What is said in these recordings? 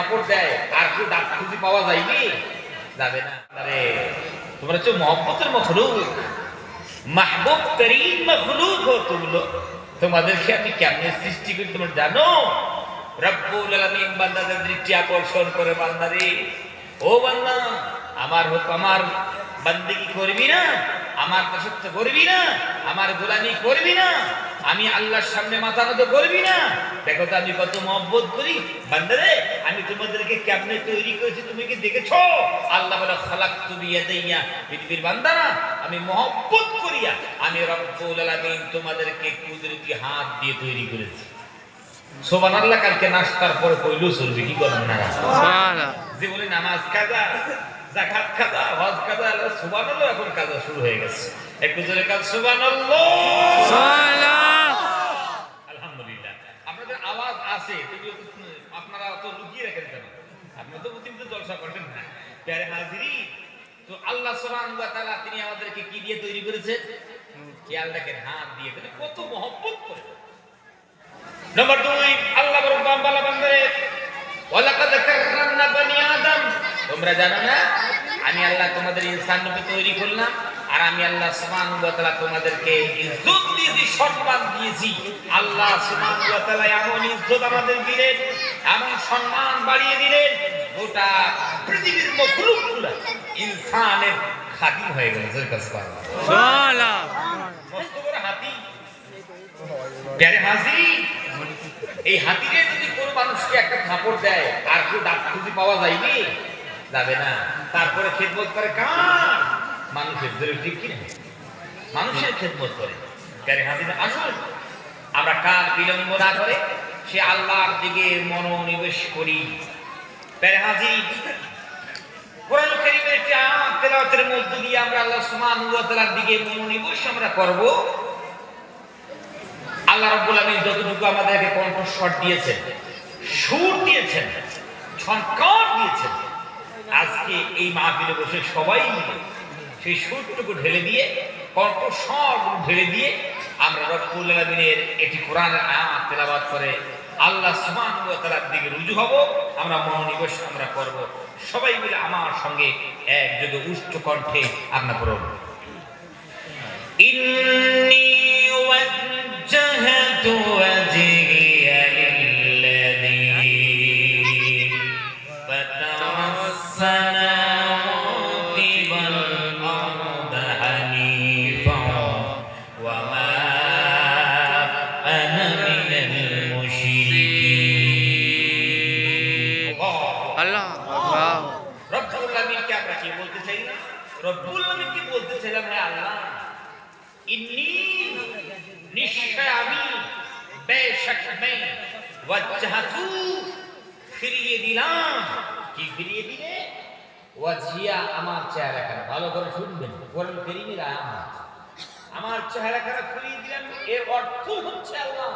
থাপড় দেয়, আর কেউ ডাক পাওয়া যায়নি? যাবে না তোমরা হচ্ছে মহব্বতের মখলুক। মাহবুব করিম মখলুক হো তুম তোমাদেরকে আমি সৃষ্টি করি জানো? রব্বুল বান্দাদের দৃষ্টি আকর্ষণ করে বান্দারে। ও বান্দা, আমার হোক আমার বান্দিগি করবি না, আমার করবি না, আমার গোলামি করবি না আমি আল্লাহর সামনে মাথা নত করবি না। দেখো তো আমি কত মহব্বত করি। বান্দারে আমি তোমাদেরকে কেমনে তৈরি করেছি তুমি কি দেখেছ? আল্লাহ বলে খালাক তুমি দিয়া পৃথিবীর বান্দারা আমি মহব্বত করিয়া আমি রব্বুল আলামিন তোমাদেরকে কুদরতি হাত দিয়ে তৈরি করেছি। সোবান আল্লাহ কালকে নাস্তার পরে কইলো চলবে কি করেন না সুবহানাল্লাহ। যে বলে নামাজ কাজা জাকাত কাজা হজ কাজা আল্লাহ এখন কাজা শুরু হয়ে গেছে। একটু জোরে কাজ আলহামদুলিল্লাহ আপনাদের আওয়াজ আছে তো আপনারা অত লুকিয়ে রাখেন কেন আপনারা তো প্রতিদিন জলসা করেন না। প্যারে হাজিরি, তো আল্লাহ সুবহানাহু ওয়া তাআলা তিনি আমাদেরকে কি দিয়ে তৈরি করেছেন খেয়াল রাখেন, হাত দিয়ে কত মহব্বত করে। নম্বর দুই, আল্লাহ বড় বাম্বালা বান্দারে, ওয়ালাকাদ কাররামনা বনি আদম। তোমরা জানো না? আমি আল্লাহ তোমাদের ইনসান রূপে তৈরি করলাম। আর আমি আল্লাহ ওয়া তাআলা তোমাদেরকে ইজ্জত দিয়েছি সম্মান দিয়েছি। আল্লাহ সুবহানাহু ওয়া তাআলা এমন ইজ্জত আমাদের দিলেন এমন সম্মান বাড়িয়ে দিলেন গোটা পৃথিবীর মখলুকগুলো ইনসানের খাদিম হয়ে গেল। জোরে কাজ সুবহানাল্লাহ। মস্ত বড় হাতি। প্যারে হাসি এই হাতিকে যদি কোনো মানুষকে একটা থাপড় দেয় আর কেউ ডাক খুঁজি পাওয়া যায়নি যাবে না। তারপরে খেদমত করে কার? মানুষের ঠিক কিনা মানুষের খেদমত করে। আসুন। আমরা কার বিলম্ব না করে, সে আল্লাহর দিকে মনোনিবেশ করি। আমরা যতটুকু আমাদেরকে দিয়েছেন, সুর দিয়েছেন দিয়েছেন, আজকে এই মাহফিলে বসে সবাই মিলে সেই সুরটুকু ঢেলে দিয়ে কর্ক সব ঢেলে দিয়ে আমরা রব্বুল এটি কোরআন আয়াত তেলাবাদ করে আল্লাহ সুমান দিকে রুজু হব, আমরা মনোনিবেশ আমরা করব। সবাই মিলে আমার সঙ্গে একযোগে উচ্চ কণ্ঠে আমরা পড়ব আমরা দিলাম। চেহারা খারাপ ভালো করে শুনবেন। আয়াত। আমার চেহারা খারাপ ফিরিয়ে দিলাম? এর অর্থ হচ্ছে আল্লাহ,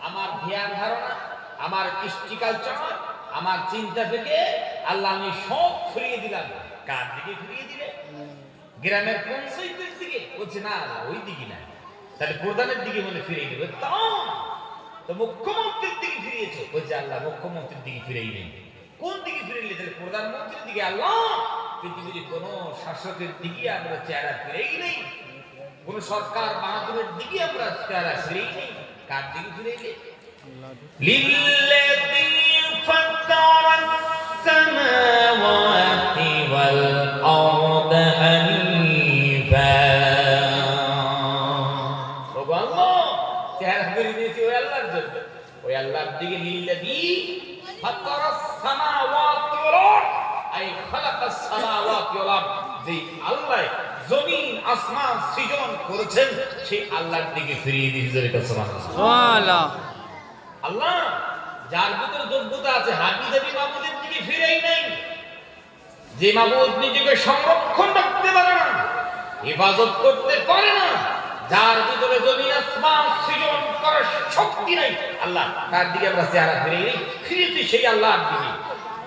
আমার ধ্যান ধারণা, আমার কৃষ্টি কালচার আমার চিন্তা থেকে আল্লাহ আমি সব ফিরিয়ে দিলাম। কার দিকে ফিরিয়ে দিলে? গ্রামের পঞ্চায়েতের দিকে। বলছে না ওই দিকে না। তাহলে প্রধানের দিকে মনে ফিরিয়ে দেবে। তাও তো মুখ্যমন্ত্রীর দিকে ফিরিয়েছে। বলছে আল্লাহ মুখ্যমন্ত্রীর দিকে ফিরিয়ে নেই। কোন দিকে ফিরিয়ে তাহলে প্রধানমন্ত্রীর দিকে। আল্লাহ! পৃথিবীর কোন শাসকের দিকে আমরা চেহারা ফিরেই নেই কোন সরকার বাহাদুরের দিকে আমরা চেহারা ফিরেই নেই কার দিকে ফিরেই নেই? ওই আল্লাহর দিকে লিল্লাযী ফাতারাস সামাওয়াতি ওয়াল আরদ, আই খালাকাস সামাওয়াতি ওয়াল আরদ। যেই আল্লাহ জমিন আসমান সৃজন করেছেন সেই আল্লাহর দিকে ফিরিয়ে জোরে কাছে সুবহানাল্লাহ। সুবহানাল্লাহ আল্লাহ যার ভিতরে যোগ্যতা আছে হাবি জাবি মাবুদের দিকে ফিরেই নাই যে মাবুদ নিজেকে সংরক্ষণ রাখতে পারে না হেফাজত করতে পারে না যার ভিতরে জমি আসমান সৃজন করার শক্তি নাই আল্লাহ তার দিকে আমরা চেহারা ফিরে নেই। ফিরেছি সেই আল্লাহর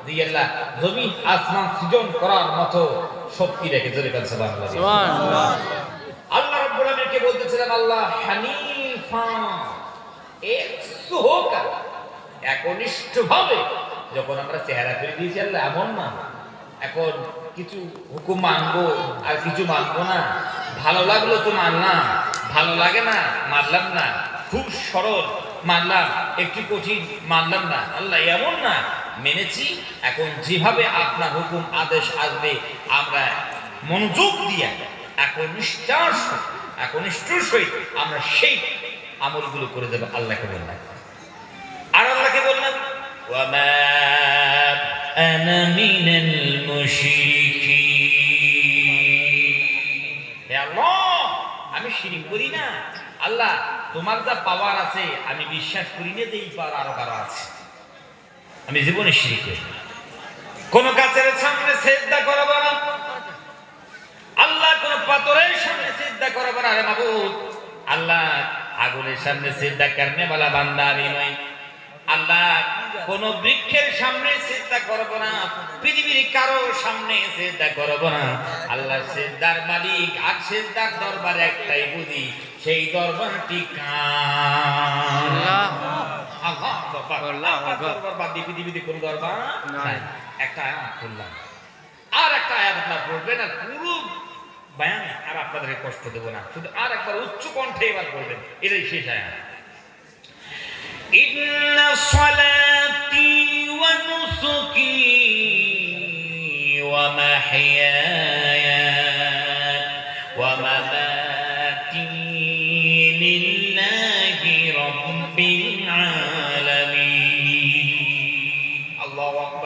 দিকে। আল্লাহ জমি আসমান সৃজন করার মতো শক্তি রেখে চলে গেছে বাংলা আল্লাহ রাব্বুল বলতেছিলাম আল্লাহ হানিফা যখন আমরা চেহারা ফিরে দিয়েছি আল্লাহ এমন না। এখন কিছু হুকুম মানবো আর কিছু মানবো না। ভালো লাগল তো মানলাম, ভালো লাগে না, মানলাম না। খুব সরল, মানলাম, একটু কঠিন, মানলাম না। আল্লাহ এমন না, মেনেছি, এখন যেভাবে আপনার হুকুম আদেশ আসবে, আমরা মনোযোগ দিয়ে এখন এখন আমরা সেই আমলগুলো করে দেবো আল্লাহকে বললাম। আর আল্লাহকে বললাম আমি শিরিক করি না। আল্লাহ, তোমার যা পাওয়ার আছে, আমি বিশ্বাস করি না যে এই পাওয়ার আরও কারও আছে। আমি জীবনে শিরিক করি। কোন গাছের সামনে সেজদা করব না। আল্লাহ, কোন পাথরের সামনে সিদ্ধা করব না রে মাবুদ। আল্লাহ, আগুনের সামনে সিদ্ধা করনে वाला বান্দা আমি নই আল্লাহ কোন বৃক্ষের সামনে চিন্তা করব না পৃথিবীর কারও সামনে চিন্তা করব না। আল্লাহ সিদ্ধার মালিক আর সিদ্ধার দরবার একটাই বুঝি সেই দরবারটি পৃথিবীতে কোন দরবার একটা করলাম আর একটা আয়াত আপনার পড়বেন আর পুরো আর আপনাদের কষ্ট দেব না। শুধু আর একবার উচ্চ কণ্ঠে এবার বলবেন এটাই শেষ আয়াত। ইন্না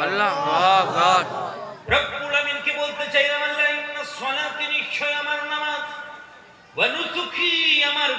আল্লাহ রব্বুল আমিনকে বলতে চাইলাম আল্লাহ ইন্না সলাতি নিশ্চয় আমার নামাজ। ওয়া নুসুকি আমার